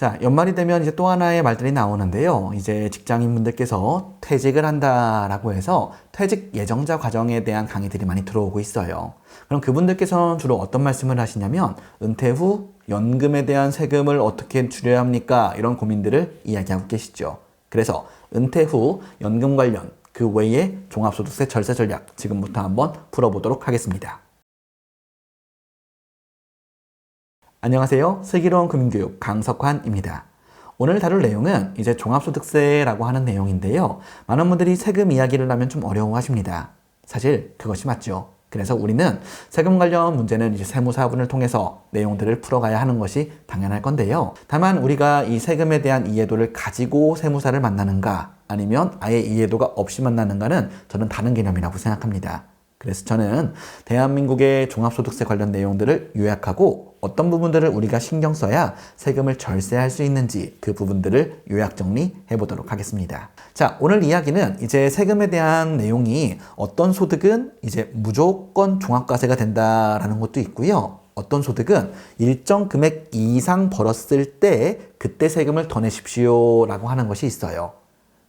자, 연말이 되면 이제 또 하나의 말들이 나오는데요. 이제 직장인분들께서 퇴직을 한다라고 해서 퇴직 예정자 과정에 대한 강의들이 많이 들어오고 있어요. 그럼 그분들께서는 주로 어떤 말씀을 하시냐면 은퇴 후 연금에 대한 세금을 어떻게 줄여야 합니까? 이런 고민들을 이야기하고 계시죠. 그래서 은퇴 후 연금 관련 그 외에 종합소득세 절세 전략 지금부터 한번 풀어보도록 하겠습니다. 안녕하세요. 슬기로운 금융교육 강석환입니다. 오늘 다룰 내용은 이제 종합소득세라고 하는 내용인데요. 많은 분들이 세금 이야기를 하면 좀 어려워하십니다. 사실 그것이 맞죠. 그래서 우리는 세금 관련 문제는 이제 세무사분을 통해서 내용들을 풀어가야 하는 것이 당연할 건데요. 다만 우리가 이 세금에 대한 이해도를 가지고 세무사를 만나는가 아니면 아예 이해도가 없이 만나는가는 저는 다른 개념이라고 생각합니다. 그래서 저는 대한민국의 종합소득세 관련 내용들을 요약하고 어떤 부분들을 우리가 신경 써야 세금을 절세할 수 있는지 그 부분들을 요약 정리해 보도록 하겠습니다. 자, 오늘 이야기는 이제 세금에 대한 내용이 어떤 소득은 이제 무조건 종합과세가 된다라는 것도 있고요. 어떤 소득은 일정 금액 이상 벌었을 때 그때 세금을 더 내십시오 라고 하는 것이 있어요.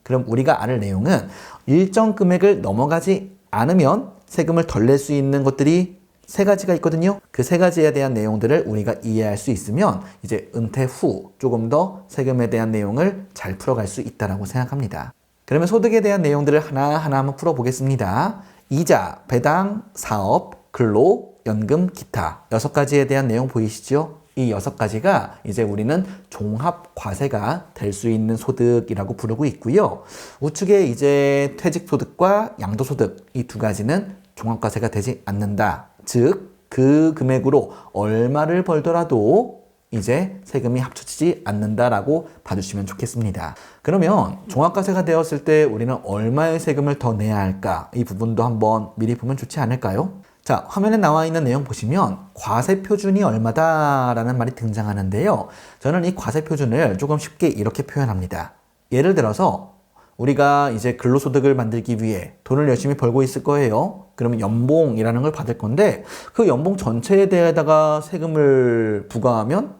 그럼 우리가 알을 내용은 일정 금액을 넘어가지 않으면 세금을 덜 낼 수 있는 것들이 세 가지가 있거든요. 그 세 가지에 대한 내용들을 우리가 이해할 수 있으면 이제 은퇴 후 조금 더 세금에 대한 내용을 잘 풀어갈 수 있다라고 생각합니다. 그러면 소득에 대한 내용들을 하나하나 한번 풀어보겠습니다. 이자, 배당, 사업, 근로, 연금, 기타 여섯 가지에 대한 내용 보이시죠? 이 여섯 가지가 이제 우리는 종합 과세가 될 수 있는 소득이라고 부르고 있고요. 우측에 이제 퇴직 소득과 양도 소득 이 두 가지는 종합과세가 되지 않는다. 즉, 그 금액으로 얼마를 벌더라도 이제 세금이 합쳐지지 않는다라고 봐주시면 좋겠습니다. 그러면 종합과세가 되었을 때 우리는 얼마의 세금을 더 내야 할까? 이 부분도 한번 미리 보면 좋지 않을까요? 자, 화면에 나와 있는 내용 보시면 과세 표준이 얼마다라는 말이 등장하는데요. 저는 이 과세 표준을 조금 쉽게 이렇게 표현합니다. 예를 들어서 우리가 이제 근로소득을 만들기 위해 돈을 열심히 벌고 있을 거예요. 그러면 연봉이라는 걸 받을 건데 그 연봉 전체에 대해다가 세금을 부과하면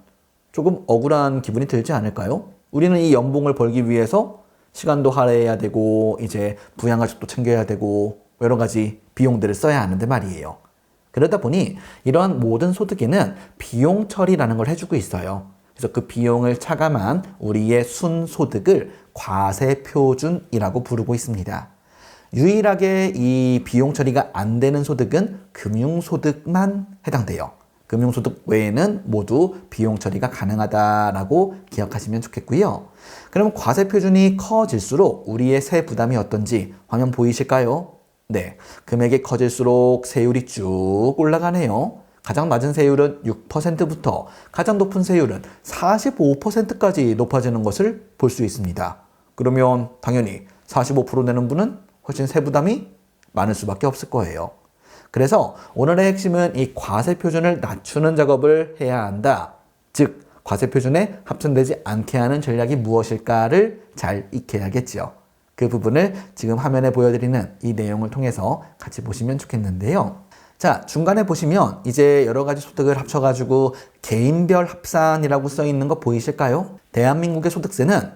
조금 억울한 기분이 들지 않을까요? 우리는 이 연봉을 벌기 위해서 시간도 할애해야 되고 이제 부양가족도 챙겨야 되고 여러 가지 비용들을 써야 하는데 말이에요. 그러다 보니 이러한 모든 소득에는 비용 처리라는 걸 해주고 있어요. 그래서 그 비용을 차감한 우리의 순소득을 과세 표준이라고 부르고 있습니다. 유일하게 이 비용 처리가 안 되는 소득은 금융소득만 해당돼요. 금융소득 외에는 모두 비용 처리가 가능하다라고 기억하시면 좋겠고요. 그럼 과세 표준이 커질수록 우리의 세 부담이 어떤지 화면 보이실까요? 네. 금액이 커질수록 세율이 쭉 올라가네요. 가장 낮은 세율은 6%부터 가장 높은 세율은 45%까지 높아지는 것을 볼 수 있습니다. 그러면 당연히 45% 내는 분은 훨씬 세부담이 많을 수밖에 없을 거예요. 그래서 오늘의 핵심은 이 과세 표준을 낮추는 작업을 해야 한다. 즉, 과세 표준에 합천되지 않게 하는 전략이 무엇일까를 잘 익혀야겠지요. 그 부분을 지금 화면에 보여드리는 이 내용을 통해서 같이 보시면 좋겠는데요. 자, 중간에 보시면 이제 여러 가지 소득을 합쳐가지고 개인별 합산이라고 써 있는 거 보이실까요? 대한민국의 소득세는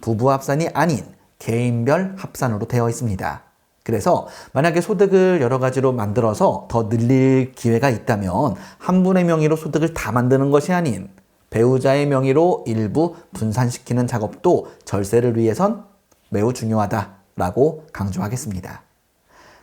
부부 합산이 아닌 개인별 합산으로 되어 있습니다. 그래서 만약에 소득을 여러 가지로 만들어서 더 늘릴 기회가 있다면 한 분의 명의로 소득을 다 만드는 것이 아닌 배우자의 명의로 일부 분산시키는 작업도 절세를 위해선 매우 중요하다라고 강조하겠습니다.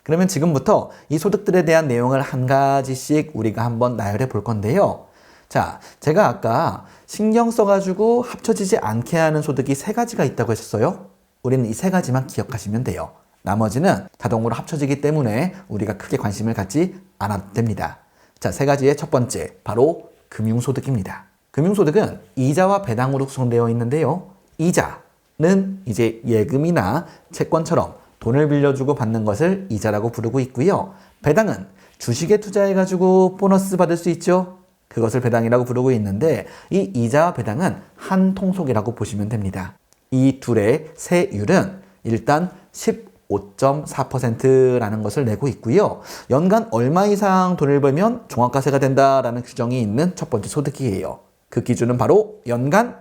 그러면 지금부터 이 소득들에 대한 내용을 한 가지씩 우리가 한번 나열해 볼 건데요. 자, 제가 아까 신경 써가지고 합쳐지지 않게 하는 소득이 세 가지가 있다고 했었어요. 우리는 이 세 가지만 기억하시면 돼요. 나머지는 자동으로 합쳐지기 때문에 우리가 크게 관심을 갖지 않아도 됩니다. 자, 세 가지의 첫 번째, 바로 금융소득입니다. 금융소득은 이자와 배당으로 구성되어 있는데요. 이자는 이제 예금이나 채권처럼 돈을 빌려주고 받는 것을 이자라고 부르고 있고요. 배당은 주식에 투자해가지고 보너스 받을 수 있죠. 그것을 배당이라고 부르고 있는데 이 이자와 배당은 한 통속이라고 보시면 됩니다. 이 둘의 세율은 일단 15.4%라는 것을 내고 있고요. 연간 얼마 이상 돈을 벌면 종합과세가 된다라는 규정이 있는 첫 번째 소득이에요. 그 기준은 바로 연간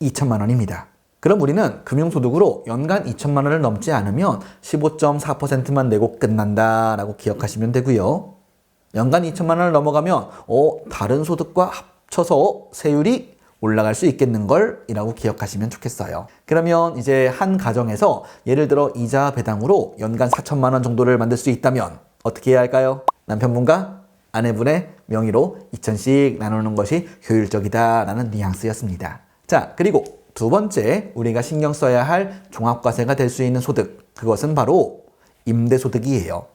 2천만 원입니다. 그럼 우리는 금융소득으로 연간 2천만 원을 넘지 않으면 15.4%만 내고 끝난다라고 기억하시면 되고요. 연간 2천만 원을 넘어가면 어, 다른 소득과 합쳐서 세율이 올라갈 수 있겠는 걸 이라고 기억하시면 좋겠어요. 그러면 이제 한 가정에서 예를 들어 이자 배당으로 연간 4천만 원 정도를 만들 수 있다면 어떻게 해야 할까요? 남편분과 아내분의 명의로 2천씩 나누는 것이 효율적이다라는 뉘앙스였습니다. 자, 그리고 두 번째 우리가 신경 써야 할 종합과세가 될 수 있는 소득 그것은 바로 임대소득이에요.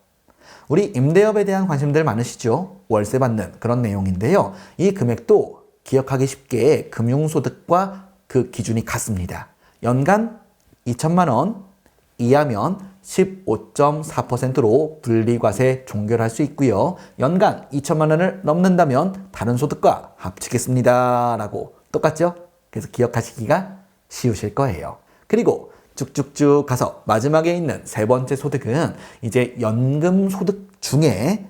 우리 임대업에 대한 관심들 많으시죠? 월세 받는 그런 내용인데요. 이 금액도 기억하기 쉽게 금융소득과 그 기준이 같습니다. 연간 2천만 원 이하면 15.4%로 분리과세 종결할 수 있고요. 연간 2천만 원을 넘는다면 다른 소득과 합치겠습니다. 라고 똑같죠? 그래서 기억하시기가 쉬우실 거예요. 그리고 쭉쭉쭉 가서 마지막에 있는 세 번째 소득은 이제 연금 소득 중에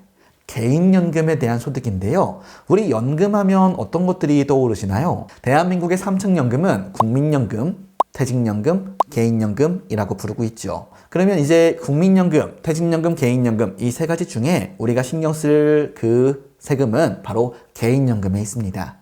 개인연금에 대한 소득인데요. 우리 연금하면 어떤 것들이 떠오르시나요? 대한민국의 3층 연금은 국민연금, 퇴직연금, 개인연금이라고 부르고 있죠. 그러면 이제 국민연금, 퇴직연금, 개인연금 이 세 가지 중에 우리가 신경 쓸 그 세금은 바로 개인연금에 있습니다.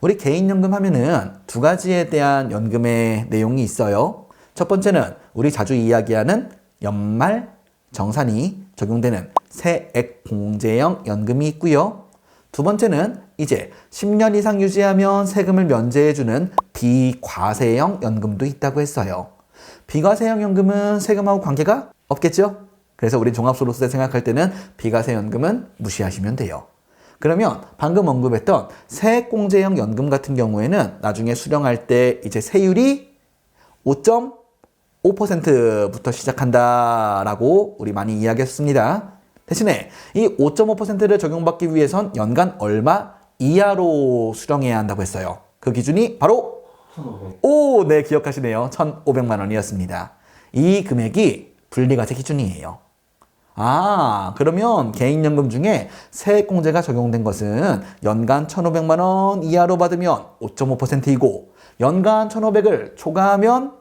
우리 개인연금 하면은 두 가지에 대한 연금의 내용이 있어요. 첫 번째는 우리 자주 이야기하는 연말 정산이 적용되는 세액 공제형 연금이 있고요. 두 번째는 이제 10년 이상 유지하면 세금을 면제해주는 비과세형 연금도 있다고 했어요. 비과세형 연금은 세금하고 관계가 없겠죠? 그래서 우리 종합소득세 생각할 때는 비과세 연금은 무시하시면 돼요. 그러면 방금 언급했던 세액공제형 연금 같은 경우에는 나중에 수령할 때 이제 세율이 5.5%부터 시작한다라고 우리 많이 이야기했습니다. 대신에 이 5.5%를 적용받기 위해선 연간 얼마 이하로 수령해야 한다고 했어요. 그 기준이 바로 1,500. 오, 네, 기억하시네요. 1,500만 원이었습니다. 이 금액이 분리과세 기준이에요. 아, 그러면 개인연금 중에 세액공제가 적용된 것은 연간 1,500만 원 이하로 받으면 5.5%이고 연간 1,500을 초과하면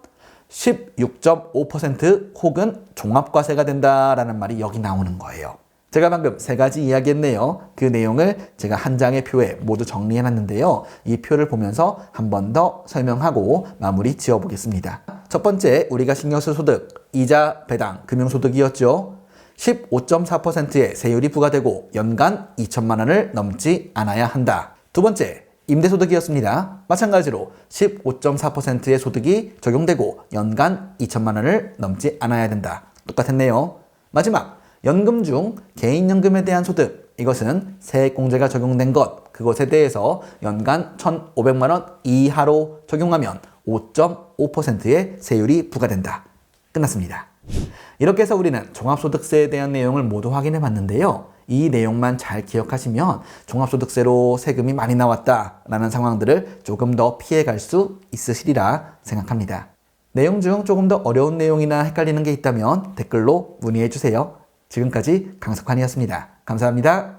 16.5% 혹은 종합과세가 된다라는 말이 여기 나오는 거예요. 제가 방금 세 가지 이야기했네요. 그 내용을 제가 한 장의 표에 모두 정리해 놨는데요. 이 표를 보면서 한 번 더 설명하고 마무리 지어 보겠습니다. 첫 번째, 우리가 신경 쓸 소득, 이자, 배당, 금융소득이었죠. 15.4%의 세율이 부과되고 연간 2천만 원을 넘지 않아야 한다. 두 번째, 임대소득이었습니다. 마찬가지로 15.4%의 소득이 적용되고 연간 2천만 원을 넘지 않아야 된다. 똑같았네요. 마지막, 연금 중 개인연금에 대한 소득. 이것은 세액공제가 적용된 것. 그것에 대해서 연간 1,500만 원 이하로 적용하면 5.5%의 세율이 부과된다. 끝났습니다. 이렇게 해서 우리는 종합소득세에 대한 내용을 모두 확인해 봤는데요. 이 내용만 잘 기억하시면 종합소득세로 세금이 많이 나왔다라는 상황들을 조금 더 피해갈 수 있으시리라 생각합니다. 내용 중 조금 더 어려운 내용이나 헷갈리는 게 있다면 댓글로 문의해 주세요. 지금까지 강석환이었습니다. 감사합니다.